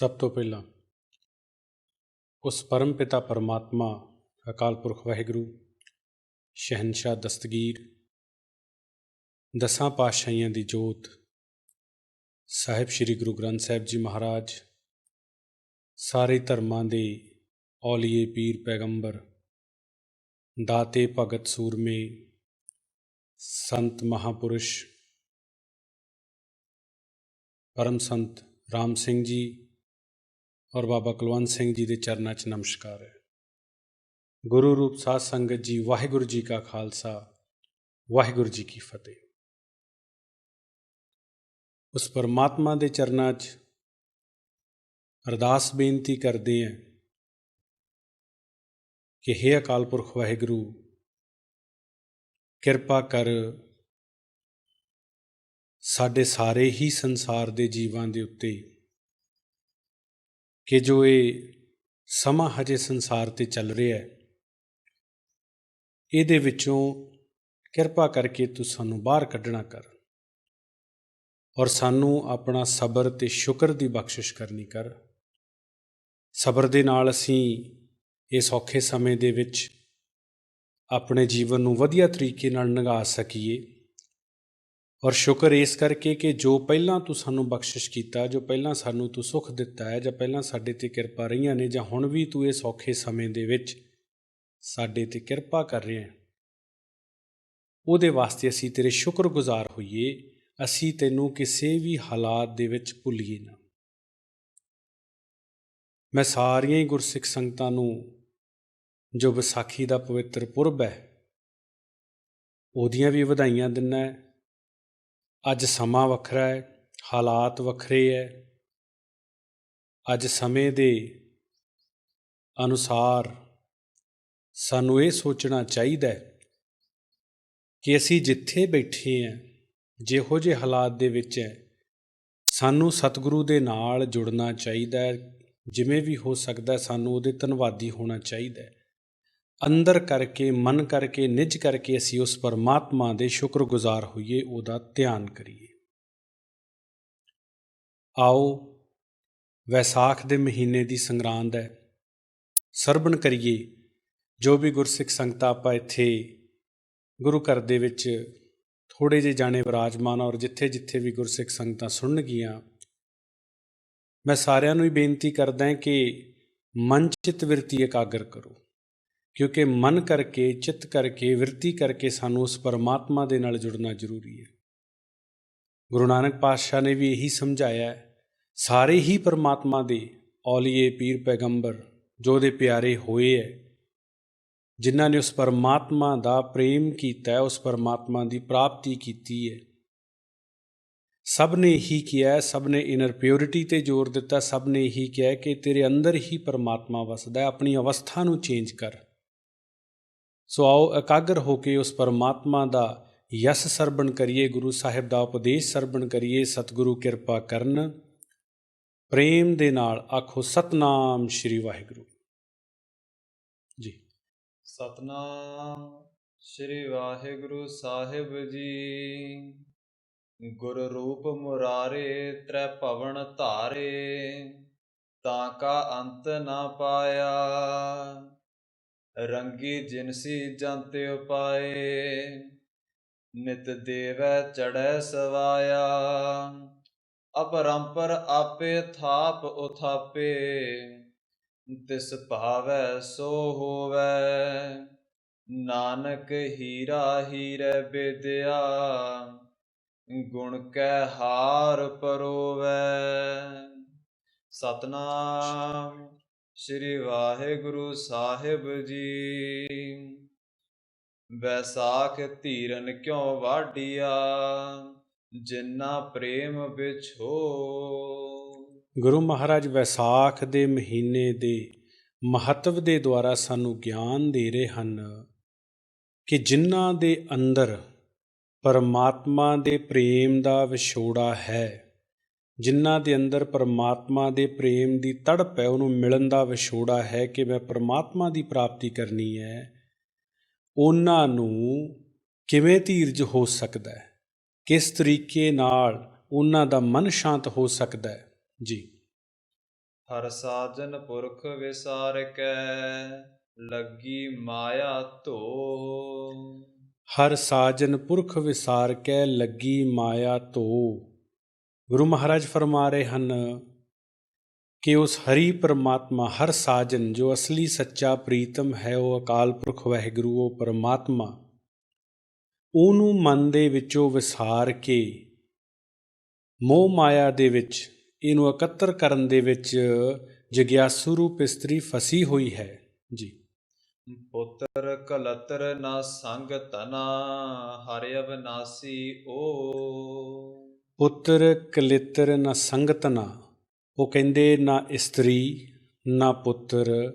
ਸਭ ਤੋਂ ਪਹਿਲਾਂ ਉਸ ਪਰਮ ਪਿਤਾ ਪਰਮਾਤਮਾ ਅਕਾਲ ਪੁਰਖ ਵਾਹਿਗੁਰੂ ਸ਼ਹਿਨशाह ਦਸਤਗੀਰ, ਦਸਾਂ ਪਾਤਸ਼ਾਹੀਆਂ ਦੀ ਜੋਤ, ਸਾਹਿਬ ਸ੍ਰੀ ਗੁਰੂ ਗ੍ਰੰਥ ਸਾਹਿਬ ਜੀ ਮਹਾਰਾਜ, ਸਾਰੇ ਧਰਮਾਂ ਦੇ ਔਲੀਏ ਪੀਰ ਪੈਗੰਬਰ, ਦਾਤੇ ਭਗਤ ਸੂਰਮੇ, ਸੰਤ ਮਹਾਪੁਰਸ਼, ਪਰਮ ਸੰਤ ਰਾਮ ਸਿੰਘ ਜੀ ਔਰ ਬਾਬਾ ਕੁਲਵੰਤ ਸਿੰਘ ਜੀ ਦੇ ਚਰਨਾਂ 'ਚ ਨਮਸਕਾਰ ਹੈ। ਗੁਰੂ ਰੂਪ ਸਾਧ ਸੰਗਤ ਜੀ, ਵਾਹਿਗੁਰੂ ਜੀ ਕਾ ਖਾਲਸਾ, ਵਾਹਿਗੁਰੂ ਜੀ ਕੀ ਫਤਿਹ। ਉਸ ਪਰਮਾਤਮਾ ਦੇ ਚਰਨਾਂ 'ਚ ਅਰਦਾਸ ਬੇਨਤੀ ਕਰਦੇ ਹਾਂ ਕਿ हे ਅਕਾਲ ਪੁਰਖ ਵਾਹਿਗੁਰੂ, ਕਿਰਪਾ ਕਰ ਸਾਡੇ ਸਾਰੇ ਹੀ ਸੰਸਾਰ ਦੇ ਜੀਵਾਂ ਦੇ ਉੱਤੇ ਕਿ ਜੋ ਇਹ ਸਮਾਂ ਹਜੇ ਸੰਸਾਰ ਤੇ ਚੱਲ ਰਿਹਾ ਹੈ, ਇਹਦੇ ਵਿੱਚੋਂ ਕਿਰਪਾ ਕਰਕੇ ਤੂੰ ਸਾਨੂੰ ਬਾਹਰ ਕੱਢਣਾ ਕਰ ਔਰ ਸਾਨੂੰ ਆਪਣਾ ਸਬਰ ਤੇ ਸ਼ੁਕਰ ਦੀ ਬਖਸ਼ਿਸ਼ ਕਰਨੀ ਕਰ। ਸਬਰ ਦੇ ਨਾਲ ਅਸੀਂ ਇਸ ਔਖੇ ਸਮੇਂ ਦੇ ਵਿੱਚ ਆਪਣੇ ਜੀਵਨ ਨੂੰ ਵਧੀਆ ਤਰੀਕੇ ਨਾਲ ਨਿਭਾ ਸਕੀਏ। ਔਰ ਸ਼ੁਕਰ ਇਸ ਕਰਕੇ ਕਿ ਜੋ ਪਹਿਲਾਂ ਤੂੰ ਸਾਨੂੰ ਬਖਸ਼ਿਸ਼ ਕੀਤਾ, ਜੋ ਪਹਿਲਾਂ ਸਾਨੂੰ ਤੂੰ ਸੁੱਖ ਦਿੱਤਾ ਹੈ, ਜਾਂ ਪਹਿਲਾਂ ਸਾਡੇ ਤੇ ਕਿਰਪਾ ਰਹੀਆਂ ਨੇ, ਜਾਂ ਹੁਣ ਵੀ ਤੂੰ ਇਸ ਔਖੇ ਸਮੇਂ ਦੇ ਵਿੱਚ ਸਾਡੇ ਤੇ ਕਿਰਪਾ ਕਰ ਰਿਹਾ ਹੈ, ਉਹਦੇ ਵਾਸਤੇ ਅਸੀਂ ਤੇਰੇ ਸ਼ੁਕਰਗੁਜ਼ਾਰ ਹੋਈਏ, ਅਸੀਂ ਤੈਨੂੰ ਕਿਸੇ ਵੀ ਹਾਲਾਤ ਦੇ ਵਿੱਚ ਭੁੱਲੀਏ ਨਾ। ਮੈਂ ਸਾਰੀਆਂ ਹੀ ਗੁਰਸਿੱਖ ਸੰਗਤਾਂ ਨੂੰ, ਜੋ ਵਿਸਾਖੀ ਦਾ ਪਵਿੱਤਰ ਪੁਰਬ ਹੈ, ਉਹਦੀਆਂ ਵੀ ਵਧਾਈਆਂ ਦਿੰਦਾ ਅੱਜ ਸਮਾਂ ਵੱਖਰਾ ਹੈ, ਹਾਲਾਤ ਵੱਖਰੇ ਹੈ। ਅੱਜ ਸਮੇਂ ਦੇ ਅਨੁਸਾਰ ਸਾਨੂੰ ਇਹ ਸੋਚਣਾ ਚਾਹੀਦਾ ਹੈ ਕਿ ਅਸੀਂ ਜਿੱਥੇ ਬੈਠੇ ਹਾਂ, ਜਿਹੋ ਜਿਹੇ ਹਾਲਾਤ ਦੇ ਵਿੱਚ ਹੈ, ਸਾਨੂੰ ਸਤਿਗੁਰੂ ਦੇ ਨਾਲ ਜੁੜਨਾ ਚਾਹੀਦਾ ਹੈ। ਜਿਵੇਂ ਵੀ ਹੋ ਸਕਦਾ ਸਾਨੂੰ ਉਹਦੇ ਧੰਨਵਾਦੀ ਹੋਣਾ ਚਾਹੀਦਾ ਹੈ। ਅੰਦਰ ਕਰਕੇ, ਮਨ ਕਰਕੇ, ਨਿਜ ਕਰਕੇ ਅਸੀਂ ਉਸ ਪਰਮਾਤਮਾ ਦੇ ਸ਼ੁਕਰਗੁਜ਼ਾਰ ਹੋਈਏ, ਉਹਦਾ ਧਿਆਨ ਕਰੀਏ। ਆਓ, ਵੈਸਾਖ ਦੇ ਮਹੀਨੇ ਦੀ ਸੰਗਰਾਂਦ ਹੈ। ਸਰਬਣ ਕਰੀਏ। ਜੋ ਵੀ ਗੁਰਸਿੱਖ ਸੰਗਤਾਂ ਆਪਾਂ ਇੱਥੇ ਗੁਰੂ ਘਰ ਦੇ ਵਿੱਚ ਥੋੜੇ ਜਿਹੇ ਜਾਣੇ ਵਿਰਾਜਮਾਨ ਔਰ ਜਿੱਥੇ ਜਿੱਥੇ ਵੀ ਗੁਰਸਿੱਖ ਸੰਗਤਾਂ ਸੁਣਨਗੀਆਂ, ਮੈਂ ਸਾਰਿਆਂ ਨੂੰ ਹੀ ਬੇਨਤੀ ਕਰਦਾ ਹਾਂ ਕਿ ਮਨ ਚਿਤ ਵਿਰਤੀ ਇਕਾਗਰ ਕਰੋ। ਕਿਉਂਕਿ ਮਨ ਕਰਕੇ, ਚਿੱਤ ਕਰਕੇ, ਵਿਰਤੀ ਕਰਕੇ ਸਾਨੂੰ ਉਸ ਪਰਮਾਤਮਾ ਦੇ ਨਾਲ ਜੁੜਨਾ ਜ਼ਰੂਰੀ ਹੈ। ਗੁਰੂ ਨਾਨਕ ਪਾਤਸ਼ਾਹ ਨੇ ਵੀ ਇਹੀ ਸਮਝਾਇਆ ਸਾਰੇ ਹੀ ਪਰਮਾਤਮਾ ਦੇ ਔਲੀਏ ਪੀਰ ਪੈਗੰਬਰ, ਜੋ ਦੇ ਪਿਆਰੇ ਹੋਏ ਹੈ ਜਿਨ੍ਹਾਂ ਨੇ ਉਸ ਪਰਮਾਤਮਾ ਦਾ ਪ੍ਰੇਮ ਕੀਤਾ ਉਸ ਪਰਮਾਤਮਾ ਦੀ ਪ੍ਰਾਪਤੀ ਕੀਤੀ ਹੈ ਸਭ ਨੇ ਹੀ ਕਿਹਾ ਸਭ ਨੇ ਇਨਰ ਪਿਉਰਿਟੀ ਤੇ ਜ਼ੋਰ ਦਿੱਤਾ, ਸਭ ਨੇ ਹੀ ਕਿਹਾ ਕਿ ਤੇਰੇ ਅੰਦਰ ਹੀ ਪਰਮਾਤਮਾ ਵਸਦਾ ਹੈ ਆਪਣੀ ਅਵਸਥਾ ਨੂੰ ਚੇਂਜ ਕਰ। ਸੋ ਆਓ ਇਕਾਗਰ ਹੋ ਕੇ ਉਸ ਪਰਮਾਤਮਾ ਦਾ ਯਸ ਸਰਵਣ ਕਰੀਏ, ਗੁਰੂ ਸਾਹਿਬ ਦਾ ਉਪਦੇਸ਼ ਸਰਵਣ ਕਰੀਏ, ਸਤਿਗੁਰੂ ਕਿਰਪਾ ਕਰਨ। ਪ੍ਰੇਮ ਦੇ ਨਾਲ ਆਖੋ, ਸਤਨਾਮ ਸ਼੍ਰੀ ਵਾਹਿਗੁਰੂ। ਜੀ। ਸਤਨਾਮ ਸ੍ਰੀ ਵਾਹਿਗੁਰੂ ਸਾਹਿਬ ਜੀ। ਗੁਰ ਰੂਪ ਮੁਰਾਰੇ ਤ੍ਰੈ ਭਵਨ ਧਾਰੇ, ਤਾਂ ਕਾ ਅੰਤ ਨਾ ਪਾਇਆ। ਰੰਗੀ ਜਿਨਸੀ ਜੰਤ ਉਪਾਏ, ਨਿਤ ਦੇਵੈ ਚੜੈ ਸਵਾਇਆ। ਅਪਰੰਪਰ ਆਪੇ ਥਾਪ ਉਥਾਪੇ, ਤਿਸ ਭਾਵੈ ਸੋ ਹੋਵੈ। ਨਾਨਕ ਹੀਰਾ ਹੀਰੇ ਵਿਦਿਆ ਗੁਣ ਕੈ ਹਾਰ ਪਰੋਵੈ। ਸਤਨਾਮ। ਸ੍ਰੀ ਵਾਹਿਗੁਰੂ ਸਾਹਿਬ ਜੀ। ਵੈਸਾਖ ਧੀਰਨ ਕਿਉ ਵਾਢੀਆ? ਜਿੰਨਾ ਪ੍ਰੇਮ ਵਿਛੋ। ਗੁਰੂ ਮਹਾਰਾਜ, ਵੈਸਾਖ ਦੇ ਮਹੀਨੇ ਦੇ ਮਹੱਤਵ ਦੇ ਦੁਆਰਾ ਸਾਨੂੰ ਗਿਆਨ ਦੇ ਰਹੇ ਹਨ ਕਿ ਜਿਨ੍ਹਾਂ ਦੇ ਅੰਦਰ ਪਰਮਾਤਮਾ ਦੇ ਪ੍ਰੇਮ ਦਾ ਵਿਛੋੜਾ ਹੈ ਜਿਨ੍ਹਾਂ ਦੇ ਅੰਦਰ ਪਰਮਾਤਮਾ ਦੇ ਪ੍ਰੇਮ ਦੀ ਤੜਪ ਹੈ ਉਹਨੂੰ ਮਿਲਣ ਦਾ ਵਿਛੋੜਾ ਹੈ ਕਿ ਮੈਂ ਪਰਮਾਤਮਾ ਦੀ ਪ੍ਰਾਪਤੀ ਕਰਨੀ ਹੈ ਉਹਨਾਂ ਨੂੰ ਕਿਵੇਂ ਧੀਰਜ ਹੋ ਸਕਦਾ ਹੈ? ਕਿਸ ਤਰੀਕੇ ਨਾਲ ਉਹਨਾਂ ਦਾ ਮਨ ਸ਼ਾਂਤ ਹੋ ਸਕਦਾ ਹੈ? ਜੀ। ਹਰ ਸਾਜਨ ਪੁਰਖ ਵਿਸਾਰ ਕੈ ਲੱਗੀ ਮਾਇਆ ਧੋ ਹਰ ਸਾਜਨ ਪੁਰਖ ਵਿਸਾਰ ਕੈ ਲੱਗੀ ਮਾਇਆ ਧੋ ਗੁਰੂ ਮਹਾਰਾਜ ਫਰਮਾ ਰਹੇ ਹਨ ਕਿ ਉਸ ਹਰੀ ਪਰਮਾਤਮਾ ਹਰ ਸਾਜਨ ਜੋ ਅਸਲੀ ਸੱਚਾ ਪ੍ਰੀਤਮ ਹੈ, ਉਹ ਅਕਾਲ ਪੁਰਖ ਵਹਿਗੁਰੂ, ਉਹ ਪਰਮਾਤਮਾ। ਉਹਨੂੰ ਮਨ ਦੇ ਵਿੱਚੋਂ ਵਿਸਾਰ ਕੇ ਮੋਹ ਮਾਇਆ ਦੇ ਵਿੱਚ, ਇਹਨੂੰ ਇਕੱਤਰ ਕਰਨ ਦੇ ਵਿੱਚ ਜਗਿਆਸੂ ਰੂਪ ਇਸਤਰੀ ਫਸੀ ਹੋਈ ਹੈ। ਜੀ। ਪੁੱਤਰ ਕਲਤਰ ਨਾ ਸੰਗ ਤਨਾ, ਹਰਿ ਅਬਨਾਸੀ ਓ। ਪੁੱਤਰ ਕਲਿੱਤਰ ਨਾ ਸੰਗਤ ਨਾ। ਉਹ ਕਹਿੰਦੇ, ਨਾ ਇਸਤਰੀ, ਨਾ ਪੁੱਤਰ,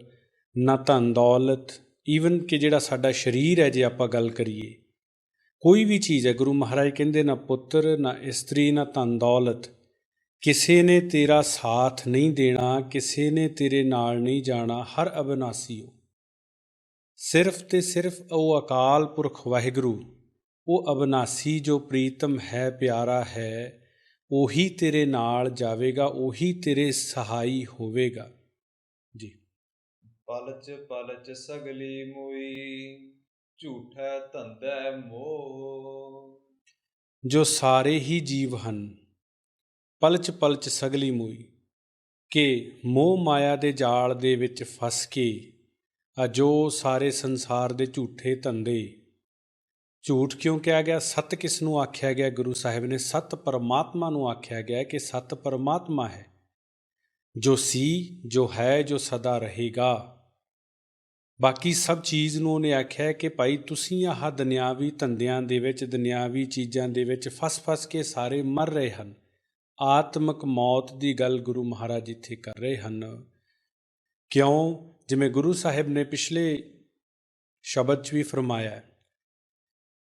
ਨਾ ਧਨ ਦੌਲਤ। ਈਵਨ ਕਿ ਜਿਹੜਾ ਸਾਡਾ ਸਰੀਰ ਹੈ ਜੇ ਆਪਾਂ ਗੱਲ ਕਰੀਏ। ਕੋਈ ਵੀ ਚੀਜ਼ ਹੈ, ਗੁਰੂ ਮਹਾਰਾਜ ਕਹਿੰਦੇ, ਨਾ ਪੁੱਤਰ, ਨਾ ਇਸਤਰੀ, ਨਾ ਧਨ ਦੌਲਤ। ਕਿਸੇ ਨੇ ਤੇਰਾ ਸਾਥ ਨਹੀਂ ਦੇਣਾ, ਕਿਸੇ ਨੇ ਤੇਰੇ ਨਾਲ ਨਹੀਂ ਜਾਣਾ, ਹਰ ਅਬਨਾਸੀ ਸਿਰਫ ਤੇ ਸਿਰਫ ਉਹ ਅਕਾਲ ਪੁਰਖ ਵਾਹਿਗੁਰੂ ਉਹ ਅਬਨਾਸੀ ਜੋ ਪ੍ਰੀਤਮ ਹੈ ਪਿਆਰਾ ਹੈ ਉਹੀ ਤੇਰੇ ਨਾਲ ਜਾਵੇਗਾ ਉਹੀ ਤੇਰੇ ਸਹਾਈ ਹੋਵੇਗਾ। ਜੀ। ਪਲਚ ਪਲਚ ਸਗਲੀ ਮੋਈ ਝੂਠੈ ਧੰਦੈ ਮੋਹ। ਜੋ ਸਾਰੇ ਹੀ ਜੀਵ ਹਨ ਪਲਚ ਪਲਚ ਸਗਲੀ ਮੋਈ ਕਿ ਮੋਹ ਮਾਇਆ ਦੇ ਜਾਲ ਦੇ ਵਿੱਚ ਫਸ ਕੇ ਆ ਜੋ ਸਾਰੇ ਸੰਸਾਰ ਦੇ ਝੂਠੇ ਧੰਦੇ ਝੂਠ ਕਿਉਂ ਕਿਹਾ ਗਿਆ? ਸਤ ਕਿਸ ਨੂੰ ਆਖਿਆ ਗਿਆ? ਗੁਰੂ ਸਾਹਿਬ ਨੇ ਸਤ ਪਰਮਾਤਮਾ ਨੂੰ ਆਖਿਆ ਗਿਆ ਕਿ ਸਤ ਪਰਮਾਤਮਾ ਹੈ। ਜੋ ਸੀ, ਜੋ ਹੈ, ਜੋ ਸਦਾ ਰਹੇਗਾ। ਬਾਕੀ ਸਭ ਚੀਜ਼ ਨੂੰ ਉਹਨੇ ਆਖਿਆ ਕਿ ਭਾਈ ਤੁਸੀਂ ਆਹ ਦੁਨਿਆਵੀ ਧੰਦਿਆਂ ਦੇ ਵਿੱਚ, ਦੁਨਿਆਵੀ ਚੀਜ਼ਾਂ ਦੇ ਵਿੱਚ ਫਸ-ਫਸ ਕੇ ਸਾਰੇ ਮਰ ਰਹੇ ਹਨ। ਆਤਮਿਕ ਮੌਤ ਦੀ ਗੱਲ ਗੁਰੂ ਮਹਾਰਾਜ ਇੱਥੇ ਕਰ ਰਹੇ ਹਨ। ਕਿਉਂ? ਜਿਵੇਂ ਗੁਰੂ ਸਾਹਿਬ ਨੇ ਪਿਛਲੇ ਸ਼ਬਦ 'ਚ ਵੀ ਫਰਮਾਇਆ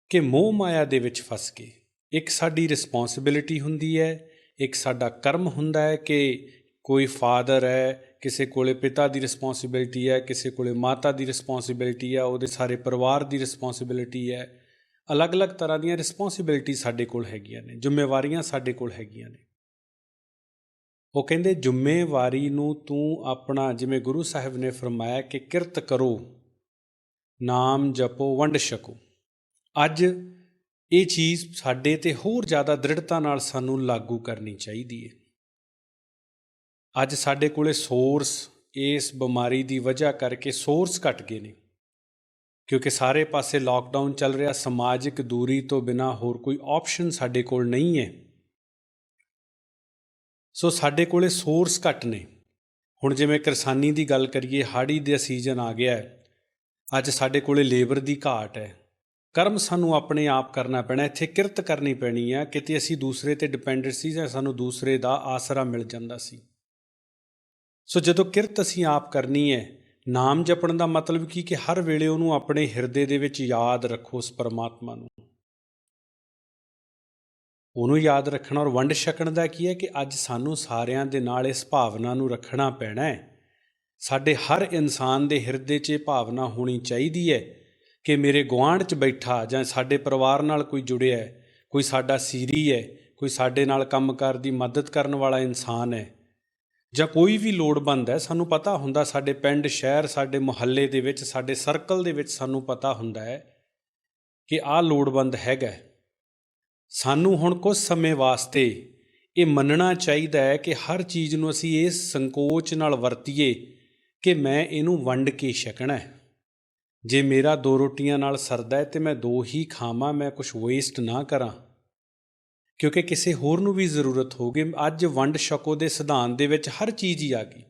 ਕਿ ਮੋਹ ਮਾਇਆ ਦੇ ਵਿੱਚ ਫਸ ਕੇ ਇੱਕ ਸਾਡੀ ਰਿਸਪੌਂਸਿਬਿਲਿਟੀ ਹੁੰਦੀ ਹੈ, ਇੱਕ ਸਾਡਾ ਕਰਮ ਹੁੰਦਾ ਹੈ ਕਿ ਕੋਈ ਫਾਦਰ ਹੈ, ਕਿਸੇ ਕੋਲੇ ਪਿਤਾ ਦੀ ਰਿਸਪੌਂਸਿਬਿਲਿਟੀ ਹੈ, ਕਿਸੇ ਕੋਲੇ ਮਾਤਾ ਦੀ ਰਿਸਪੌਂਸਿਬਿਲਿਟੀ ਹੈ, ਉਹਦੇ ਸਾਰੇ ਪਰਿਵਾਰ ਦੀ ਰਿਸਪੌਂਸਿਬਿਲਿਟੀ ਹੈ। ਅਲੱਗ-ਅਲੱਗ ਤਰ੍ਹਾਂ ਦੀਆਂ ਰਿਸਪੌਂਸਿਬਿਲਿਟੀ ਸਾਡੇ ਕੋਲ ਹੈਗੀਆਂ ਨੇ, ਜ਼ਿੰਮੇਵਾਰੀਆਂ ਸਾਡੇ ਕੋਲ ਹੈਗੀਆਂ ਨੇ। ਉਹ ਕਹਿੰਦੇ, ਜ਼ਿੰਮੇਵਾਰੀ ਨੂੰ ਤੂੰ ਆਪਣਾ, ਜਿਵੇਂ ਗੁਰੂ ਸਾਹਿਬ ਨੇ ਫਰਮਾਇਆ ਕਿ ਕਿਰਤ ਕਰੋ, ਨਾਮ ਜਪੋ, ਵੰਡ ਛਕੋ। ਅੱਜ ਇਹ ਚੀਜ਼ ਸਾਡੇ ਤੇ ਹੋਰ ਜ਼ਿਆਦਾ ਦ੍ਰਿੜਤਾ ਨਾਲ ਸਾਨੂੰ ਲਾਗੂ ਕਰਨੀ ਚਾਹੀਦੀ ਹੈ ਅੱਜ ਸਾਡੇ ਕੋਲੇ ਸੋਰਸ ਇਸ ਬਿਮਾਰੀ ਦੀ ਵਜ੍ਹਾ ਕਰਕੇ ਸੋਰਸ ਘਟ ਗਏ ਨੇ। ਕਿਉਂਕਿ ਸਾਰੇ ਪਾਸੇ ਲਾਕਡਾਊਨ ਚੱਲ ਰਿਹਾ, ਸਮਾਜਿਕ ਦੂਰੀ ਤੋਂ ਬਿਨਾ ਹੋਰ ਕੋਈ ਆਪਸ਼ਨ ਸਾਡੇ ਕੋਲ ਨਹੀਂ ਹੈ ਸੋ ਸਾਡੇ ਕੋਲੇ ਸੋਰਸ ਘਟ ਨੇ। ਹੁਣ ਜਿਵੇਂ ਕਿਰਸਾਨੀ ਦੀ ਗੱਲ ਕਰੀਏ ਹਾੜੀ ਦਾ ਸੀਜ਼ਨ ਆ ਗਿਆ ਹੈ ਅੱਜ ਸਾਡੇ ਕੋਲੇ ਲੇਬਰ ਦੀ ਘਾਟ ਹੈ ਕਰਮ ਸਾਨੂੰ ਆਪਣੇ ਆਪ ਕਰਨਾ ਪੈਣਾ, ਇੱਥੇ ਕਿਰਤ ਕਰਨੀ ਪੈਣੀ ਆ ਕਿਤੇ ਅਸੀਂ ਦੂਸਰੇ ਤੇ ਡਿਪੈਂਡੈਂਟ ਸੀ ਜਾਂ ਸਾਨੂੰ ਦੂਸਰੇ ਦਾ ਆਸਰਾ ਮਿਲ ਜਾਂਦਾ ਸੀ। ਸੋ ਜਦੋਂ ਕਿਰਤ ਅਸੀਂ ਆਪ ਕਰਨੀ ਹੈ, ਨਾਮ ਜਪਣ ਦਾ ਮਤਲਬ ਕੀ ਕਿ ਹਰ ਵੇਲੇ ਉਹਨੂੰ ਆਪਣੇ ਹਿਰਦੇ ਦੇ ਵਿੱਚ ਯਾਦ ਰੱਖੋ ਉਸ ਪਰਮਾਤਮਾ ਨੂੰ। ਉਹਨੂੰ ਯਾਦ ਰੱਖਣਾ ਔਰ ਵੰਡ ਛਕਣ ਦਾ ਕੀ ਹੈ ਕਿ ਅੱਜ ਸਾਨੂੰ ਸਾਰਿਆਂ ਦੇ ਨਾਲ ਇਸ ਭਾਵਨਾ ਨੂੰ ਰੱਖਣਾ ਪੈਣਾ ਹੈ। ਸਾਡੇ ਹਰ ਇਨਸਾਨ ਦੇ ਹਿਰਦੇ 'ਚ ਇਹ ਭਾਵਨਾ ਹੋਣੀ ਚਾਹੀਦੀ ਹੈ ਕਿ ਮੇਰੇ ਗੁਆਂਢ 'ਚ ਬੈਠਾ ਜਾਂ ਸਾਡੇ ਪਰਿਵਾਰ ਨਾਲ ਕੋਈ ਜੁੜਿਆ ਹੈ, ਕੋਈ ਸਾਡਾ ਸੀਰੀ ਹੈ, ਕੋਈ ਸਾਡੇ ਨਾਲ ਕੰਮਕਾਰ ਦੀ ਮਦਦ ਕਰਨ ਵਾਲਾ ਇਨਸਾਨ ਹੈ, ਜਾਂ ਕੋਈ ਵੀ ਲੋੜਵੰਦ ਹੈ, ਸਾਨੂੰ ਪਤਾ ਹੁੰਦਾ ਸਾਡੇ ਪਿੰਡ, ਸ਼ਹਿਰ, ਸਾਡੇ ਮੁਹੱਲੇ ਦੇ ਵਿੱਚ, ਸਾਡੇ ਸਰਕਲ ਦੇ ਵਿੱਚ ਸਾਨੂੰ ਪਤਾ ਹੁੰਦਾ ਹੈ ਕਿ ਆਹ ਲੋੜਵੰਦ ਹੈਗਾ ਸਾਨੂੰ ਹੁਣ ਕੁਝ ਸਮੇਂ ਵਾਸਤੇ ਇਹ ਮੰਨਣਾ ਚਾਹੀਦਾ ਹੈ ਕਿ ਹਰ ਚੀਜ਼ ਨੂੰ ਅਸੀਂ ਇਸ ਸੰਕੋਚ ਨਾਲ ਵਰਤੀਏ ਕਿ ਮੈਂ ਇਹਨੂੰ ਵੰਡ ਕੇ ਛਕਣਾ ਹੈ। ਜੇ ਮੇਰਾ ਦੋ ਰੋਟੀਆਂ ਨਾਲ ਸਰਦਾ ਹੈ ਤੇ ਮੈਂ ਦੋ ਹੀ ਖਾਵਾਂ, ਮੈਂ ਕੁਝ ਵੇਸਟ ਨਾ ਕਰਾਂ। ਕਿਉਂਕਿ ਕਿਸੇ ਹੋਰ ਨੂੰ ਵੀ ਜ਼ਰੂਰਤ ਹੋਗੀ ਅੱਜ ਵੰਡ ਛਕੋ ਦੇ ਸਿਧਾਂਤ ਦੇ ਵਿੱਚ ਹਰ ਚੀਜ਼ ਹੀ ਆ ਗਈ।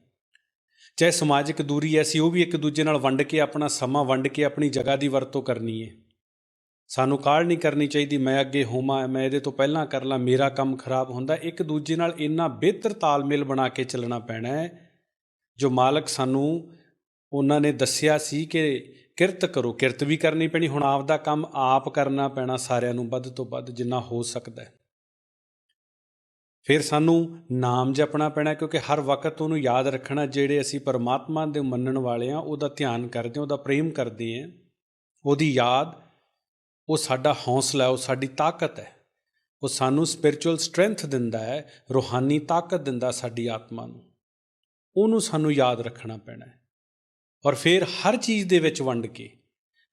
ਚਾਹੇ ਸਮਾਜਿਕ ਦੂਰੀ ਐਸੀ ਉਹ ਵੀ ਇੱਕ ਦੂਜੇ ਨਾਲ ਵੰਡ ਕੇ ਆਪਣਾ ਸਮਾਂ ਵੰਡ ਕੇ ਆਪਣੀ ਜਗ੍ਹਾ ਦੀ ਵਰਤੋਂ ਕਰਨੀ ਹੈ। ਸਾਨੂੰ ਕਾਲ ਨਹੀਂ ਕਰਨੀ ਚਾਹੀਦੀ, ਮੈਂ ਅੱਗੇ ਹੋਵਾਂ, ਮੈਂ ਇਹਦੇ ਤੋਂ ਪਹਿਲਾਂ ਕਰ ਲਾਂ, ਮੇਰਾ ਕੰਮ ਖਰਾਬ ਹੁੰਦਾ, ਇੱਕ ਦੂਜੇ ਨਾਲ ਇੰਨਾ ਬਿਹਤਰ ਤਾਲਮੇਲ ਬਣਾ ਕੇ ਚੱਲਣਾ ਪੈਣਾ ਹੈ, ਜੋ ਮਾਲਕ ਸਾਨੂੰ ਉਹਨਾਂ ਨੇ ਦੱਸਿਆ ਸੀ ਕਿ ਕਿਰਤ ਕਰੋ, ਕਿਰਤ ਵੀ ਕਰਨੀ ਪੈਣੀ, ਹੁਣ ਆਪ ਦਾ ਕੰਮ ਆਪ ਕਰਨਾ ਪੈਣਾ ਸਾਰਿਆਂ ਨੂੰ ਵੱਧ ਤੋਂ ਵੱਧ ਜਿੰਨਾ ਹੋ ਸਕਦਾ ਹੈ। ਫਿਰ ਸਾਨੂੰ ਨਾਮ ਜਪਣਾ ਪੈਣਾ, ਕਿਉਂਕਿ ਹਰ ਵਕਤ ਉਹਨੂੰ ਯਾਦ ਰੱਖਣਾ, ਜਿਹੜੇ ਅਸੀਂ ਪਰਮਾਤਮਾ ਦੇ ਮੰਨਣ ਵਾਲੇ ਆ ਉਹਦਾ ਧਿਆਨ ਕਰਦੇ ਆ ਉਹਦਾ ਪ੍ਰੇਮ ਕਰਦੇ ਆ ਉਹਦੀ ਯਾਦ, ਉਹ ਸਾਡਾ ਹੌਸਲਾ ਹੈ, ਉਹ ਸਾਡੀ ਤਾਕਤ ਹੈ। ਉਹ ਸਾਨੂੰ ਸਪਿਰਚੁਅਲ ਸਟਰੈਂਥ ਦਿੰਦਾ ਹੈ, ਰੂਹਾਨੀ ਤਾਕਤ ਦਿੰਦਾ ਸਾਡੀ ਆਤਮਾ ਨੂੰ। ਉਹਨੂੰ ਸਾਨੂੰ ਯਾਦ ਰੱਖਣਾ ਪੈਣਾ ਹੈ। ਔਰ ਫਿਰ ਹਰ ਚੀਜ਼ ਦੇ ਵਿੱਚ ਵੰਡ ਕੇ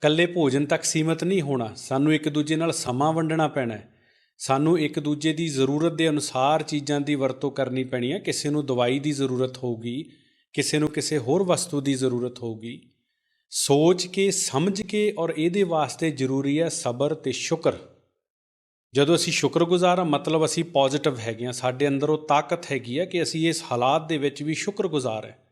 ਕੱਲੇ ਭੋਜਨ ਤੱਕ ਸੀਮਤ ਨਹੀਂ ਹੋਣਾ, ਸਾਨੂੰ ਇੱਕ ਦੂਜੇ ਨਾਲ ਸਮਾਂ ਵੰਡਣਾ ਪੈਣਾ ਹੈ। ਸਾਨੂੰ ਇੱਕ ਦੂਜੇ ਦੀ ਜ਼ਰੂਰਤ ਦੇ ਅਨੁਸਾਰ ਚੀਜ਼ਾਂ ਦੀ ਵਰਤੋਂ ਕਰਨੀ ਪੈਣੀ ਹੈ। ਕਿਸੇ ਨੂੰ ਦਵਾਈ ਦੀ ਜ਼ਰੂਰਤ ਹੋਊਗੀ, ਕਿਸੇ ਨੂੰ ਕਿਸੇ ਹੋਰ ਵਸਤੂ ਦੀ ਜ਼ਰੂਰਤ ਹੋਊਗੀ। ਸੋਚ ਕੇ, ਸਮਝ ਕੇ ਔਰ ਇਹਦੇ ਵਾਸਤੇ ਜ਼ਰੂਰੀ ਹੈ ਸਬਰ ਤੇ ਸ਼ੁਕਰ। ਜਦੋਂ ਅਸੀਂ ਸ਼ੁਕਰਗੁਜ਼ਾਰ ਹਾਂ, ਮਤਲਬ ਅਸੀਂ ਪੋਜ਼ਿਟਿਵ ਹੈਗੇ ਹਾਂ। ਸਾਡੇ ਅੰਦਰ ਉਹ ਤਾਕਤ ਹੈਗੀ ਆ ਕਿ ਅਸੀਂ ਇਸ ਹਾਲਾਤ ਦੇ ਵਿੱਚ ਵੀ ਸ਼ੁਕਰਗੁਜ਼ਾਰ ਹੈ।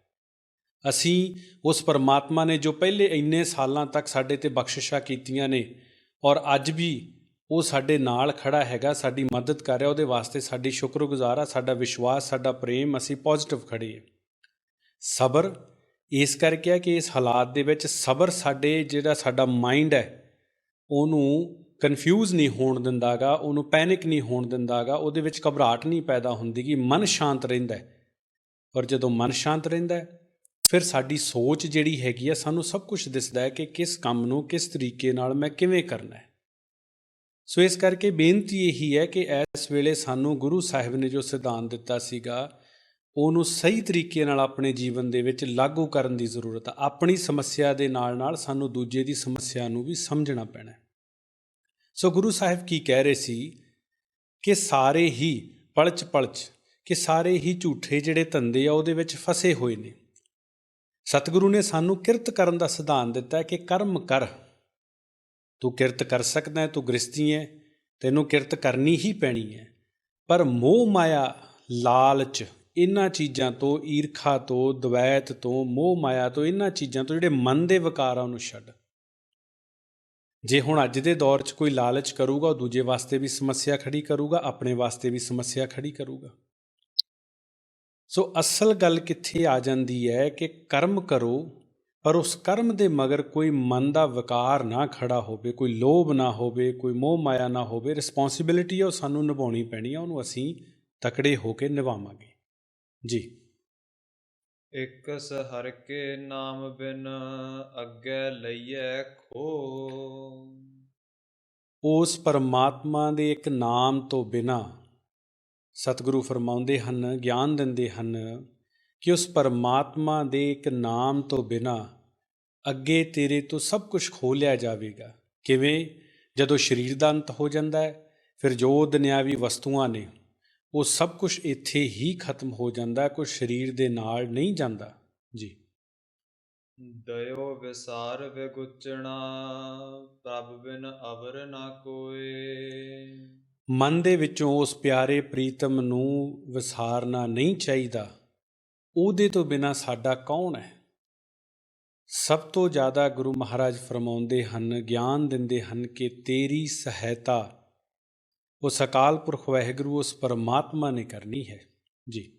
ਅਸੀਂ ਉਸ ਪਰਮਾਤਮਾ ਨੇ ਜੋ ਪਹਿਲੇ ਇੰਨੇ ਸਾਲਾਂ ਤੱਕ ਸਾਡੇ ਤੇ ਬਖਸ਼ਿਸ਼ਾਂ ਕੀਤੀਆਂ ਨੇ ਔਰ ਅੱਜ ਵੀ ਉਹ ਸਾਡੇ ਨਾਲ ਖੜਾ ਹੈਗਾ, ਸਾਡੀ ਮਦਦ ਕਰ ਰਿਹਾ, ਉਹਦੇ ਵਾਸਤੇ ਸਾਡੀ ਸ਼ੁਕਰਗੁਜ਼ਾਰ ਆ, ਸਾਡਾ ਵਿਸ਼ਵਾਸ, ਸਾਡਾ ਪ੍ਰੇਮ, ਅਸੀਂ ਪੋਜ਼ਿਟਿਵ ਖੜੇ ਹਾਂ। ਸਬਰ ਇਸ ਕਰਕੇ ਹੈ ਕਿ ਇਸ ਹਾਲਾਤ ਦੇ ਵਿੱਚ ਸਬਰ ਸਾਡੇ ਜਿਹੜਾ ਸਾਡਾ ਮਾਈਂਡ ਹੈ, ਉਹਨੂੰ ਕਨਫਿਊਜ਼ ਨਹੀਂ ਹੋਣ ਦਿੰਦਾਗਾ, ਉਹਨੂੰ ਪੈਨਿਕ ਨਹੀਂ ਹੋਣ ਦਿੰਦਾਗਾ, ਉਹਦੇ ਵਿੱਚ ਘਬਰਾਹਟ ਨਹੀਂ ਪੈਦਾ ਹੁੰਦੀ ਕਿ ਮਨ ਸ਼ਾਂਤ ਰਹਿੰਦਾ ਔਰ ਜਦੋਂ ਮਨ ਸ਼ਾਂਤ ਰਹਿੰਦਾ ਹੈ ਫਿਰ ਸਾਡੀ ਸੋਚ ਜਿਹੜੀ ਹੈਗੀ ਆ, ਸਾਨੂੰ ਸਭ ਕੁਝ ਦਿਸਦਾ ਹੈ ਕਿ ਕਿਸ ਕੰਮ ਨੂੰ ਕਿਸ ਤਰੀਕੇ ਨਾਲ ਮੈਂ ਕਿਵੇਂ ਕਰਨਾ ਹੈ। ਸੋ ਇਸ ਕਰਕੇ ਬੇਨਤੀ ਇਹੀ ਹੈ ਕਿ ਇਸ ਵੇਲੇ ਸਾਨੂੰ ਗੁਰੂ ਸਾਹਿਬ ਨੇ ਜੋ ਸਿਧਾਂਤ ਦਿੱਤਾ ਸੀਗਾ, ਉਹਨੂੰ ਸਹੀ ਤਰੀਕੇ ਨਾਲ ਆਪਣੇ ਜੀਵਨ ਦੇ ਵਿੱਚ ਲਾਗੂ ਕਰਨ ਦੀ ਜ਼ਰੂਰਤ ਆ। ਆਪਣੀ ਸਮੱਸਿਆ ਦੇ ਨਾਲ ਨਾਲ ਸਾਨੂੰ ਦੂਜੇ ਦੀ ਸਮੱਸਿਆ ਨੂੰ ਵੀ ਸਮਝਣਾ ਪੈਣਾ ਸੋ ਗੁਰੂ ਸਾਹਿਬ ਕੀ ਕਹਿ ਰਹੇ ਸੀ? ਕਿ ਸਾਰੇ ਹੀ ਪਲਚ ਪਲਚ ਕਿ ਸਾਰੇ ਹੀ ਝੂਠੇ ਜਿਹੜੇ ਧੰਦੇ ਆ, ਉਹਦੇ ਵਿੱਚ ਫਸੇ ਹੋਏ ਨੇ। ਸਤਿਗੁਰੂ ਨੇ ਸਾਨੂੰ ਕਿਰਤ ਕਰਨ ਦਾ ਸਿਧਾਂਤ ਦਿੱਤਾ ਹੈ ਕਿ ਕਰਮ ਕਰ। ਤੂੰ ਕਿਰਤ ਕਰ ਸਕਦਾ ਹੈ, ਤੂੰ ਗ੍ਰਸਤੀ ਹੈ, ਤੈਨੂੰ ਕਿਰਤ ਕਰਨੀ ਹੀ ਪੈਣੀ ਹੈ। ਪਰ ਮੋਹ ਮਾਇਆ, ਲਾਲਚ ਇਹਨਾਂ ਚੀਜ਼ਾਂ ਤੋਂ, ਈਰਖਾ ਤੋਂ, ਦਵੈਤ ਤੋਂ, ਮੋਹ ਮਾਇਆ ਤੋਂ ਇਹਨਾਂ ਚੀਜ਼ਾਂ ਤੋਂ ਜਿਹੜੇ ਮਨ ਦੇ ਵਿਕਾਰ ਆ, ਉਹਨੂੰ ਛੱਡ। ਜੇ ਹੁਣ ਅੱਜ ਦੇ ਦੌਰ 'ਚ ਕੋਈ ਲਾਲਚ ਕਰੂਗਾ, ਉਹ ਦੂਜੇ ਵਾਸਤੇ ਵੀ ਸਮੱਸਿਆ ਖੜੀ ਕਰੂਗਾ, ਆਪਣੇ ਵਾਸਤੇ ਵੀ ਸਮੱਸਿਆ ਖੜੀ ਕਰੂਗਾ। ਸੋ ਅਸਲ ਗੱਲ ਕਿੱਥੇ ਆ ਜਾਂਦੀ ਹੈ ਕਿ ਕਰਮ ਕਰੋ ਪਰ ਉਸ ਕਰਮ ਦੇ ਮਗਰ ਕੋਈ ਮਨ ਦਾ ਵਿਕਾਰ ਨਾ ਖੜਾ ਹੋਵੇ ਕੋਈ ਲੋਭ ਨਾ ਹੋਵੇ ਕੋਈ ਮੋਹ ਮਾਇਆ ਨਾ ਹੋਵੇ ਰਿਸਪੌਂਸਿਬਿਲਿਟੀ ਉਹ ਸਾਨੂੰ ਨਿਭਾਉਣੀ ਪੈਣੀ ਹੈ ਉਹਨੂੰ ਅਸੀਂ ਤਕੜੇ ਹੋ ਕੇ ਨਿਭਾਵਾਂਗੇ। ਜੀ। ਇਕ ਹਰ ਕੇ ਨਾਮ ਬਿਨ ਅੱਗੇ ਲਈਐ ਖੋ ਉਸ ਪਰਮਾਤਮਾ ਦੇ ਇੱਕ ਨਾਮ ਤੋਂ ਬਿਨਾ ਸਤਿਗੁਰੂ ਫਰਮਾਉਂਦੇ ਹਨ, ਗਿਆਨ ਦਿੰਦੇ ਹਨ ਕਿ ਉਸ ਪਰਮਾਤਮਾ ਦੇ ਇੱਕ ਨਾਮ ਤੋਂ ਬਿਨਾ ਅੱਗੇ ਤੇਰੇ ਤੋਂ ਸਭ ਕੁਝ ਖੋ ਲਿਆ ਜਾਵੇਗਾ। ਕਿਵੇਂ? ਜਦੋਂ ਸਰੀਰ ਦਾ ਅੰਤ ਹੋ ਜਾਂਦਾ ਹੈ, ਫਿਰ ਜੋ ਦੁਨਿਆਵੀ ਵਸਤੂਆਂ ਨੇ, ਉਹ ਸਭ ਕੁਝ ਇੱਥੇ ਹੀ ਖਤਮ ਹੋ ਜਾਂਦਾ ਹੈ ਸਰੀਰ ਦੇ ਨਾਲ ਨਹੀਂ ਜਾਂਦਾ। ਜੀ। ਦਇਓ ਵਿਸਾਰ ਵਿਗੁਚਣਾ, ਪ੍ਰਭ ਬਿਨ ਅਵਰ ਨਾ ਕੋਏ। ਮਨ ਦੇ ਵਿੱਚੋਂ ਉਸ ਪਿਆਰੇ ਪ੍ਰੀਤਮ ਨੂੰ ਵਿਸਾਰਨਾ ਨਹੀਂ ਚਾਹੀਦਾ। ਉਹਦੇ ਤੋਂ ਬਿਨਾ ਸਾਡਾ ਕੌਣ ਹੈ? ਸਭ ਤੋਂ ਜ਼ਿਆਦਾ ਗੁਰੂ ਮਹਾਰਾਜ ਫਰਮਾਉਂਦੇ ਹਨ ਗਿਆਨ ਦਿੰਦੇ ਹਨ ਕਿ ਤੇਰੀ ਸਹਾਇਤਾ ਉਸ ਅਕਾਲ ਪੁਰਖ ਵਾਹਿਗੁਰੂ ਉਸ ਪਰਮਾਤਮਾ ਨੇ ਕਰਨੀ ਹੈ। ਜੀ।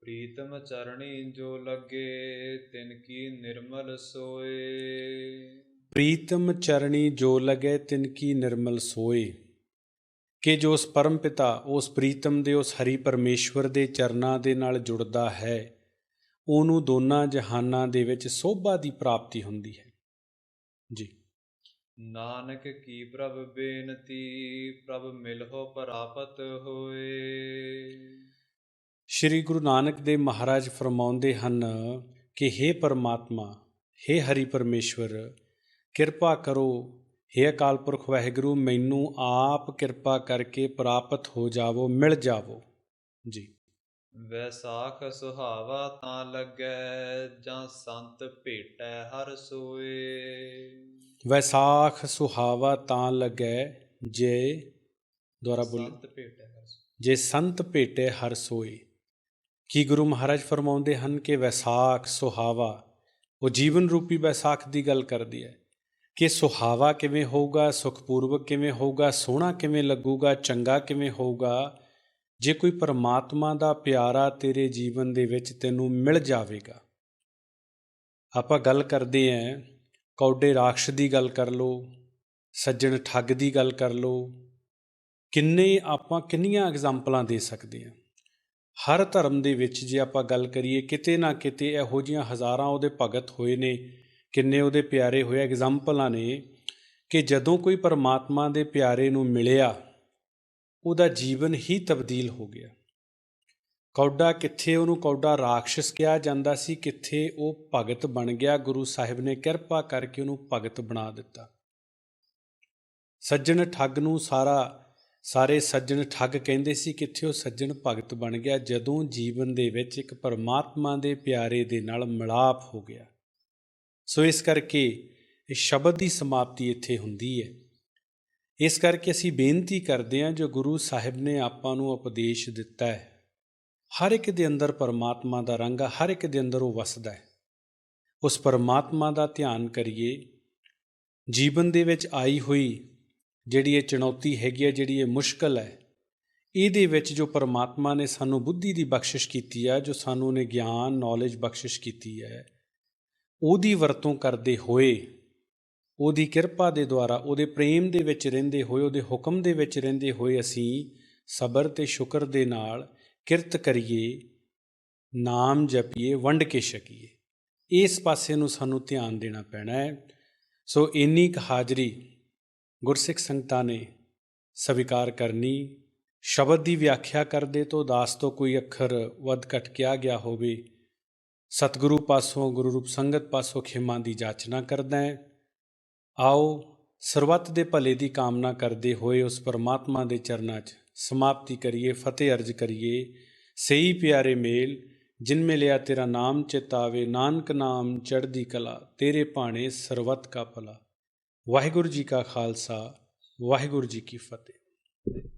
ਪ੍ਰੀਤਮ ਚਰਣੀ ਜੋ ਲੱਗੇ ਤਿਨ ਕੀ ਨਿਰਮਲ ਸੋਏ। ਪ੍ਰੀਤਮ ਚਰਣੀ ਜੋ ਲਗੇ ਤਿਨ ਕੀ ਨਿਰਮਲ ਸੋਏ। ਕਿ ਜੋ ਉਸ ਪਰਮ ਪਿਤਾ ਉਸ ਪ੍ਰੀਤਮ ਦੇ ਉਸ ਹਰੀ ਪਰਮੇਸ਼ਵਰ ਦੇ ਚਰਨਾਂ ਦੇ ਨਾਲ ਜੁੜਦਾ ਹੈ ਉਹਨੂੰ ਦੋਨਾਂ ਜਹਾਨਾਂ ਦੇ ਵਿੱਚ ਸੋਭਾ ਦੀ ਪ੍ਰਾਪਤੀ ਹੁੰਦੀ ਹੈ। ਜੀ। ਨਾਨਕ ਕੀ ਪ੍ਰਭ ਬੇਨਤੀ ਪ੍ਰਭ ਮਿਲਹੁ ਪ੍ਰਾਪਤ ਹੋਏ। ਸ਼੍ਰੀ ਗੁਰੂ ਨਾਨਕ ਦੇਵ ਮਹਾਰਾਜ ਫਰਮਾਉਂਦੇ ਹਨ ਕਿ हे ਪਰਮਾਤਮਾ हे ਹਰੀ ਪਰਮੇਸ਼ਵਰ ਕਿਰਪਾ ਕਰੋ हे ਅਕਾਲ ਪੁਰਖ ਵਾਹਿਗੁਰੂ ਮੈਨੂੰ ਆਪ ਕਿਰਪਾ ਕਰਕੇ ਪ੍ਰਾਪਤ ਹੋ ਜਾਵੋ ਮਿਲ ਜਾਵੋ। ਜੀ। ਵੈਸਾਖ ਸੁਹਾਵਾ ਤਾਂ ਲੱਗੈ ਜਾਂ ਸੰਤ ਭੇਟੈ ਹਰ ਸੋਏ। ਵੈਸਾਖ ਸੁਹਾਵਾ ਤਾਂ ਲੱਗੈ ਜੇ ਦੁਆਰਾ ਬੋਲ। ਸੰਤ ਭੇਟੈ ਹਰ ਸੋਏ। ਜੇ ਸੰਤ ਭੇਟੇ ਹਰ ਸੋਈ ਕੀ ਗੁਰੂ ਮਹਾਰਾਜ ਫਰਮਾਉਂਦੇ ਹਨ ਕਿ ਵੈਸਾਖ ਸੁਹਾਵਾ ਉਹ ਜੀਵਨ ਰੂਪੀ ਵੈਸਾਖ ਦੀ ਗੱਲ ਕਰਦੀ ਹੈ। ਕਿ ਸੁਹਾਵਾ ਕਿਵੇਂ ਹੋਊਗਾ, ਸੁਖਪੂਰਵਕ ਕਿਵੇਂ ਹੋਊਗਾ, ਸੋਹਣਾ ਕਿਵੇਂ ਲੱਗੂਗਾ, ਚੰਗਾ ਕਿਵੇਂ ਹੋਊਗਾ, ਜੇ ਕੋਈ ਪਰਮਾਤਮਾ ਦਾ ਪਿਆਰਾ ਤੇਰੇ ਜੀਵਨ ਦੇ ਵਿੱਚ ਤੈਨੂੰ ਮਿਲ ਜਾਵੇਗਾ। ਆਪਾਂ ਗੱਲ ਕਰਦੇ ਆਂ, ਕੌਡੇ ਰਾਖਸ਼ ਦੀ ਗੱਲ ਕਰ ਲਓ, ਸੱਜਣ ਠੱਗ ਦੀ ਗੱਲ ਕਰ ਲਓ, ਕਿੰਨੇ ਆਪਾਂ ਕਿੰਨੀਆਂ ਐਗਜ਼ਾਮਪਲਾਂ ਦੇ ਸਕਦੇ ਹਾਂ ਹਰ ਧਰਮ ਦੇ ਵਿੱਚ ਜੇ ਆਪਾਂ ਗੱਲ ਕਰੀਏ, ਕਿਤੇ ਨਾ ਕਿਤੇ ਇਹੋ ਜੀਆਂ ਹਜ਼ਾਰਾਂ ਉਹਦੇ ਭਗਤ ਹੋਏ ਨੇ ਕਿੰਨੇ ਉਹਦੇ ਪਿਆਰੇ ਹੋਏ। ਐਗਜ਼ਾਮਪਲਾਂ ਨੇ ਕਿ ਜਦੋਂ ਕੋਈ ਪਰਮਾਤਮਾ ਦੇ ਪਿਆਰੇ ਨੂੰ ਮਿਲਿਆ, ਉਹਦਾ ਜੀਵਨ ਹੀ ਤਬਦੀਲ ਹੋ ਗਿਆ। ਕੌਡਾ ਕਿੱਥੇ ਉਹਨੂੰ ਕੌਡਾ ਰਾਖਸ਼ ਕਿਹਾ ਜਾਂਦਾ ਸੀ, ਕਿੱਥੇ ਉਹ ਭਗਤ ਬਣ ਗਿਆ। ਗੁਰੂ ਸਾਹਿਬ ਨੇ ਕਿਰਪਾ ਕਰਕੇ ਉਹਨੂੰ ਭਗਤ ਬਣਾ ਦਿੱਤਾ। ਸੱਜਣ ਠੱਗ ਨੂੰ ਸਾਰਾ, ਸਾਰੇ ਸੱਜਣ ਠੱਗ ਕਹਿੰਦੇ ਸੀ, ਕਿੱਥੇ ਉਹ ਸੱਜਣ ਭਗਤ ਬਣ ਗਿਆ। ਜਦੋਂ ਜੀਵਨ ਦੇ ਵਿੱਚ ਇੱਕ ਪਰਮਾਤਮਾ ਦੇ ਪਿਆਰੇ ਦੇ ਨਾਲ ਮਿਲਾਪ ਹੋ ਗਿਆ। ਸੋ ਇਸ ਕਰਕੇ ਇਹ ਸ਼ਬਦ ਦੀ ਸਮਾਪਤੀ ਇੱਥੇ ਹੁੰਦੀ ਹੈ। ਇਸ ਕਰਕੇ ਅਸੀਂ ਬੇਨਤੀ ਕਰਦੇ ਹਾਂ ਜੋ ਗੁਰੂ ਸਾਹਿਬ ਨੇ ਆਪਾਂ ਨੂੰ ਉਪਦੇਸ਼ ਦਿੱਤਾ ਹੈ। ਹਰ ਇੱਕ ਦੇ ਅੰਦਰ ਪਰਮਾਤਮਾ ਦਾ ਰੰਗ ਹਰ ਇੱਕ ਦੇ ਅੰਦਰ ਉਹ ਵਸਦਾ ਹੈ। ਉਸ ਪਰਮਾਤਮਾ ਦਾ ਧਿਆਨ ਕਰੀਏ। ਜੀਵਨ ਦੇ ਵਿੱਚ ਆਈ ਹੋਈ ਜਿਹੜੀ ਇਹ ਚੁਣੌਤੀ ਹੈਗੀ ਹੈ ਜਿਹੜੀ ਇਹ ਮੁਸ਼ਕਲ ਹੈ, ਇਹਦੇ ਵਿੱਚ ਜੋ ਪਰਮਾਤਮਾ ਨੇ ਸਾਨੂੰ ਬੁੱਧੀ ਦੀ ਬਖਸ਼ਿਸ਼ ਕੀਤੀ ਹੈ ਜੋ ਸਾਨੂੰ ਨੇ ਗਿਆਨ ਨੌਲੇਜ ਬਖਸ਼ਿਸ਼ ਕੀਤੀ ਹੈ ਉਹਦੀ ਵਰਤੋਂ ਕਰਦੇ ਹੋਏ, ਉਹਦੀ ਕਿਰਪਾ ਦੇ ਦੁਆਰਾ, ਉਹਦੇ ਪ੍ਰੇਮ ਦੇ ਵਿੱਚ ਰਹਿੰਦੇ ਹੋਏ, ਉਹਦੇ ਹੁਕਮ ਦੇ ਵਿੱਚ ਰਹਿੰਦੇ ਹੋਏ ਅਸੀਂ ਸਬਰ ਤੇ ਸ਼ੁਕਰ ਦੇ ਨਾਲ ਕਿਰਤ ਕਰੀਏ, ਨਾਮ ਜਪੀਏ, ਵੰਡ ਕੇ ਛਕੀਏ। ਇਸ ਪਾਸੇ ਨੂੰ ਸਾਨੂੰ ਧਿਆਨ ਦੇਣਾ ਪੈਣਾ ਹੈ। ਸੋ ਇੰਨੀ ਕੁ ਹਾਜ਼ਰੀ ਗੁਰਸਿੱਖ ਸੰਗਤਾਂ ਨੇ ਸਵੀਕਾਰ ਕਰਨੀ। ਸ਼ਬਦ ਦੀ ਵਿਆਖਿਆ ਕਰਦੇ ਤੋਂ ਦਾਸ ਤੋਂ ਕੋਈ ਅੱਖਰ ਵੱਧ ਘਟ ਕਿਹਾ ਗਿਆ ਹੋਵੇ ਸਤਿਗੁਰੂ ਪਾਸੋਂ, ਗੁਰੂ ਰੂਪ ਸੰਗਤ ਪਾਸੋਂ ਖਿਮਾ ਦੀ ਜਾਚਨਾ ਕਰਦਾ ਹੈ। ਆਓ ਸਰਬੱਤ ਦੇ ਭਲੇ ਦੀ ਕਾਮਨਾ ਕਰਦੇ ਹੋਏ ਉਸ ਪਰਮਾਤਮਾ ਦੇ ਚਰਨਾਂ 'ਚ ਸਮਾਪਤੀ ਕਰੀਏ, ਫਤਿਹ ਅਰਜ ਕਰੀਏ। ਸਹੀ ਪਿਆਰੇ ਮੇਲ, ਜਿਨ ਮਿਲਿਆ ਤੇਰਾ ਨਾਮ ਚਿਤਾਵੇ, ਨਾਨਕ ਨਾਮ ਚੜ੍ਹਦੀ ਕਲਾ, ਤੇਰੇ ਭਾਣੇ ਸਰਬੱਤ ਕਾ ਭਲਾ। ਵਾਹਿਗੁਰੂ ਜੀ ਕਾ ਖਾਲਸਾ, ਵਾਹਿਗੁਰੂ ਜੀ ਕੀ ਫਤਿਹ।